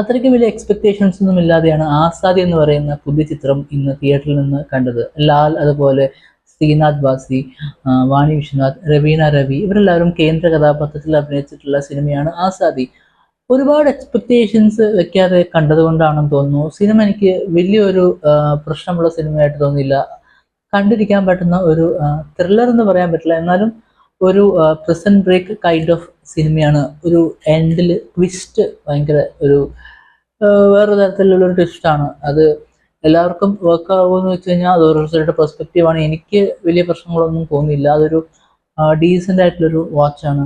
അത്രയ്ക്ക് വലിയ എക്സ്പെക്ടേഷൻസ് ഒന്നും ഇല്ലാതെയാണ് ആസാദി എന്ന് പറയുന്ന പുതിയ ചിത്രം ഇന്ന് തിയേറ്ററിൽ നിന്ന് കണ്ടത്. ലാൽ അതുപോലെ ശ്രീനാഥ് ബാസി വാണി വിശ്വനാഥ് രവീന രവി ഇവരെല്ലാവരും കേന്ദ്ര കഥാപാത്രത്തിൽ അഭിനയിച്ചിട്ടുള്ള സിനിമയാണ് ആസാദി. ഒരുപാട് എക്സ്പെക്റ്റേഷൻസ് വെക്കാതെ കണ്ടതുകൊണ്ടാണെന്ന് തോന്നുന്നു. സിനിമ എനിക്ക് വലിയൊരു പ്രശ്നമുള്ള സിനിമയായിട്ട് തോന്നിയില്ല. കണ്ടിരിക്കാൻ പറ്റുന്ന ഒരു ത്രില്ലർ എന്ന് പറയാൻ പറ്റില്ല. എന്നാലും ഒരു പ്രസന്റ് ബ്രേക്ക് കൈൻഡ് ഓഫ് സിനിമയാണ് ഒരു എൻഡിൽ ട്വിസ്റ്റ് ഭയങ്കര ഒരു വേറെ തരത്തിലുള്ള ഒരു ട്വിസ്റ്റാണ് അത് എല്ലാവർക്കും വർക്ക് ആകുമെന്ന് വെച്ച് കഴിഞ്ഞാൽ അത് ഓരോരുത്തരുടെ പെർസ്പെക്റ്റീവാണ് എനിക്ക് വലിയ പ്രശ്നങ്ങളൊന്നും തോന്നിയില്ല. അതൊരു ഡീസന്റ് ആയിട്ടുള്ളൊരു വാച്ചാണ്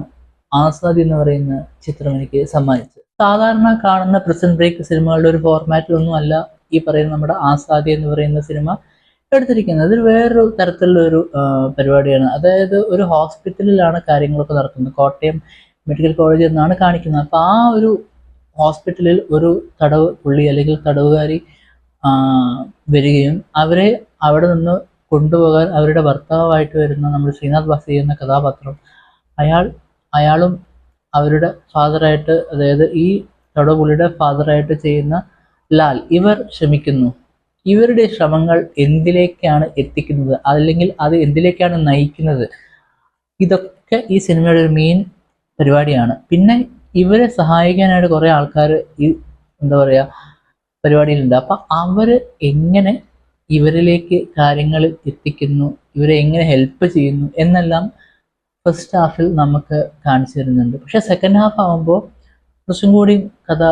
ആസാദി എന്ന് പറയുന്ന ചിത്രം എനിക്ക് സമ്മാനിച്ചത്. സാധാരണ കാണുന്ന പ്രസന്റ് ബ്രേക്ക് സിനിമകളുടെ ഒരു ഫോർമാറ്റിലൊന്നും അല്ല ഈ പറയുന്ന നമ്മുടെ ആസാദി എന്ന് പറയുന്ന സിനിമ എടുത്തിരിക്കുന്നത്. അതൊരു വേറൊരു തരത്തിലുള്ള ഒരു പരിപാടിയാണ്. അതായത് ഒരു ഹോസ്പിറ്റലിലാണ് കാര്യങ്ങളൊക്കെ നടക്കുന്നത്. കോട്ടയം മെഡിക്കൽ കോളേജ് എന്നാണ് കാണിക്കുന്നത്. അപ്പോൾ ആ ഒരു ഹോസ്പിറ്റലിൽ ഒരു തടവ് പുള്ളി അല്ലെങ്കിൽ തടവുകാരി വരികയും അവരെ അവിടെ നിന്ന് കൊണ്ടുപോകാൻ അവരുടെ ഭർത്താവായിട്ട് വരുന്ന നമ്മൾ ശ്രീനാഥ് ബാസി എന്ന കഥാപാത്രം അയാൾ അയാളും അവരുടെ ഫാദറായിട്ട് അതായത് ഈ തടവുപുള്ളിയുടെ ഫാദറായിട്ട് ചെയ്യുന്ന ലാൽ ഇവർ ശ്രമിക്കുന്നു. ഇവരുടെ ശ്രമങ്ങൾ എന്തിലേക്കാണ് എത്തിക്കുന്നത്? അല്ലെങ്കിൽ അത് എന്തിലേക്കാണ് നയിക്കുന്നത്? ഇതൊക്കെ ഈ സിനിമയുടെ ഒരു മെയിൻ പരിപാടിയാണ്. പിന്നെ ഇവരെ സഹായിക്കാനായിട്ട് കുറേ ആൾക്കാർ ഈ എന്താ പറയുക പരിപാടിയിലുണ്ട്. അപ്പം അവർ എങ്ങനെ ഇവരിലേക്ക് കാര്യങ്ങൾ എത്തിക്കുന്നു ഇവരെ എങ്ങനെ ഹെൽപ്പ് ചെയ്യുന്നു എന്നെല്ലാം ഫസ്റ്റ് ഹാഫിൽ നമുക്ക് കാണിച്ചു തരുന്നുണ്ട്. പക്ഷെ സെക്കൻഡ് ഹാഫ് ആകുമ്പോൾ കുറച്ചും കൂടി കഥ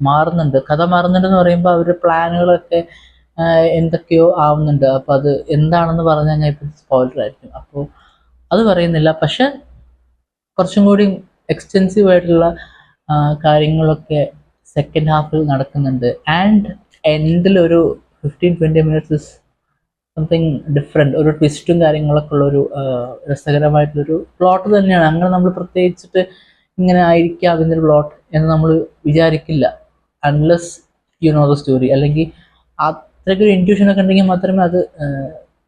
മാറുന്നുണ്ട്. കഥ മാറുന്നുണ്ടെന്ന് പറയുമ്പോൾ അവരുടെ പ്ലാനുകളൊക്കെ എന്തൊക്കെയോ ആവുന്നുണ്ട്. അപ്പോൾ അത് എന്താണെന്ന് പറഞ്ഞു കഴിഞ്ഞാൽ ഇപ്പം സ്പോയിലർ ആയിരിക്കും. അപ്പോൾ അത് പറയുന്നില്ല. പക്ഷെ കുറച്ചും കൂടി എക്സ്റ്റെൻസീവ് ആയിട്ടുള്ള കാര്യങ്ങളൊക്കെ സെക്കൻഡ് ഹാഫിൽ നടക്കുന്നുണ്ട്. ആൻഡ് എൻഡിൽ ഒരു fifteen twenty minutes something different ഒരു ട്വിസ്റ്റും കാര്യങ്ങളൊക്കെ ഉള്ള ഒരു രസകരമായിട്ടുള്ളൊരു പ്ലോട്ട് തന്നെയാണ്. അങ്ങനെ നമ്മൾ പ്രത്യേകിച്ചിട്ട് ഇങ്ങനെ ആയിരിക്കുക അതിന്റെ പ്ലോട്ട് എന്ന് നമ്മൾ വിചാരിക്കില്ല. Unless you know the story അല്ലെങ്കിൽ അത്രയ്ക്കൊരു ഇന്റ്യൂഷനൊക്കെ ഉണ്ടെങ്കിൽ മാത്രമേ അത്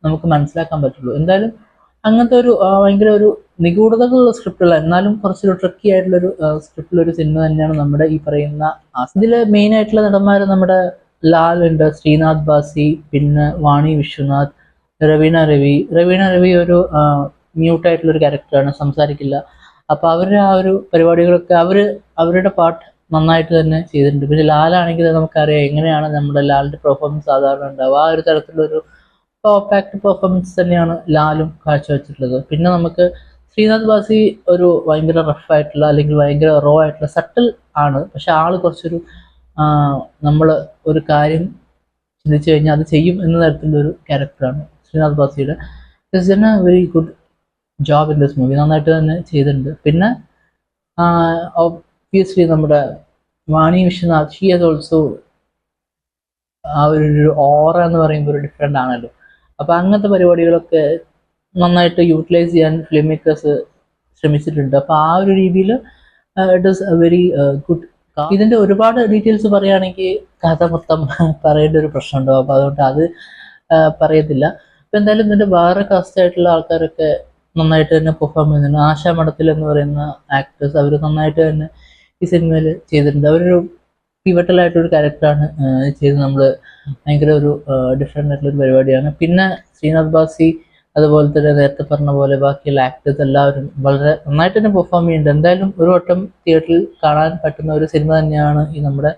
നമുക്ക് മനസ്സിലാക്കാൻ പറ്റുള്ളൂ. എന്തായാലും അങ്ങനത്തെ ഒരു ഭയങ്കര ഒരു നിഗൂഢതകളുള്ള സ്ക്രിപ്റ്റുള്ള എന്നാലും കുറച്ചൊരു ട്രിക്കി ആയിട്ടുള്ളൊരു സ്ക്രിപ്റ്റുള്ള ഒരു സിനിമ തന്നെയാണ് നമ്മുടെ ഈ പറയുന്ന ഇതിൽ മെയിൻ ആയിട്ടുള്ള നടന്മാർ നമ്മുടെ ലാൽ ഉണ്ട് ശ്രീനാഥ് ബാസി പിന്നെ വാണി വിശ്വനാഥ് രവീണ രവി. രവീണ രവി ഒരു മ്യൂട്ടായിട്ടുള്ള ഒരു ക്യാരക്ടറാണ് സംസാരിക്കില്ല. അപ്പോൾ അവരുടെ ആ ഒരു പരിപാടികളൊക്കെ അവർ അവരുടെ പാട്ട് നന്നായിട്ട് തന്നെ ചെയ്തിട്ടുണ്ട്. പിന്നെ ലാലാണെങ്കിൽ നമുക്കറിയാം എങ്ങനെയാണ് നമ്മുടെ ലാലിന്റെ പെർഫോമൻസ് സാധാരണ ഉണ്ടാവുക. ആ ഒരു തരത്തിലൊരു ആക്ട് പെർഫോമൻസ് തന്നെയാണ് ലാലും കാഴ്ചവെച്ചിട്ടുള്ളത്. പിന്നെ നമുക്ക് ശ്രീനാഥ് ബാസി ഒരു ഭയങ്കര റഫ് ആയിട്ടുള്ള അല്ലെങ്കിൽ ഭയങ്കര റോ ആയിട്ടുള്ള സട്ടിൽ ആണ്. പക്ഷെ ആൾ കുറച്ചൊരു നമ്മൾ ഒരു കാര്യം ചിന്തിച്ചു കഴിഞ്ഞാൽ അത് ചെയ്യും എന്ന തരത്തിലുള്ള ഒരു ക്യാരക്ടറാണ് Sreenath ബാസിയുടെ. A very good job in this movie നന്നായിട്ട് തന്നെ ചെയ്തിട്ടുണ്ട്. പിന്നെ ഒബ്വിയസ്ലി നമ്മുടെ Vani Viswanath she has also ആ ഒരു ഓറ എന്ന് പറയുമ്പോൾ ഒരു ഡിഫറെന്റ് ആണല്ലോ. അപ്പോൾ അങ്ങനത്തെ പരിപാടികളൊക്കെ നന്നായിട്ട് യൂട്ടിലൈസ് ചെയ്യാൻ ഫിലിം മേക്കേഴ്സ് ശ്രമിച്ചിട്ടുണ്ട്. അപ്പോൾ ആ ഒരു രീതിയിൽ it is a very good ഇതിന്റെ ഒരുപാട് ഡീറ്റെയിൽസ് പറയുകയാണെങ്കിൽ കഥ മൊത്തം പറയേണ്ട ഒരു പ്രശ്നമുണ്ടാവും. അപ്പോൾ അതുകൊണ്ട് അത് പറയത്തില്ല. അപ്പോൾ എന്തായാലും ഇതിന്റെ വേറെ കാസ്റ്റ് ആയിട്ടുള്ള ആൾക്കാരൊക്കെ നന്നായിട്ട് തന്നെ പെർഫോം ചെയ്യുന്നുണ്ട്. ആശാ മഠത്തിൽ എന്ന് പറയുന്ന ആക്ടേഴ്സ് അവർ നന്നായിട്ട് തന്നെ ഈ സിനിമയിൽ ചെയ്തിട്ടുണ്ട്. അവരൊരു ആയിട്ടൊരു ക്യാരക്ടറാണ് ചെയ്ത് നമ്മൾ ഭയങ്കര ഒരു ഡിഫറെന്റ് ആയിട്ടുള്ള ഒരു പരിപാടിയാണ്. പിന്നെ ശ്രീനാഥ് ബാസി അതുപോലെ തന്നെ നേരത്തെ പറഞ്ഞ പോലെ ബാക്കിയുള്ള ആക്ടേഴ്സ് എല്ലാവരും വളരെ നന്നായിട്ട് തന്നെ പെർഫോം ചെയ്യുന്നുണ്ട്. എന്തായാലും ഒരു വട്ടം തിയേറ്ററിൽ കാണാൻ പറ്റുന്ന ഒരു സിനിമ തന്നെയാണ് ഈ നമ്മുടെ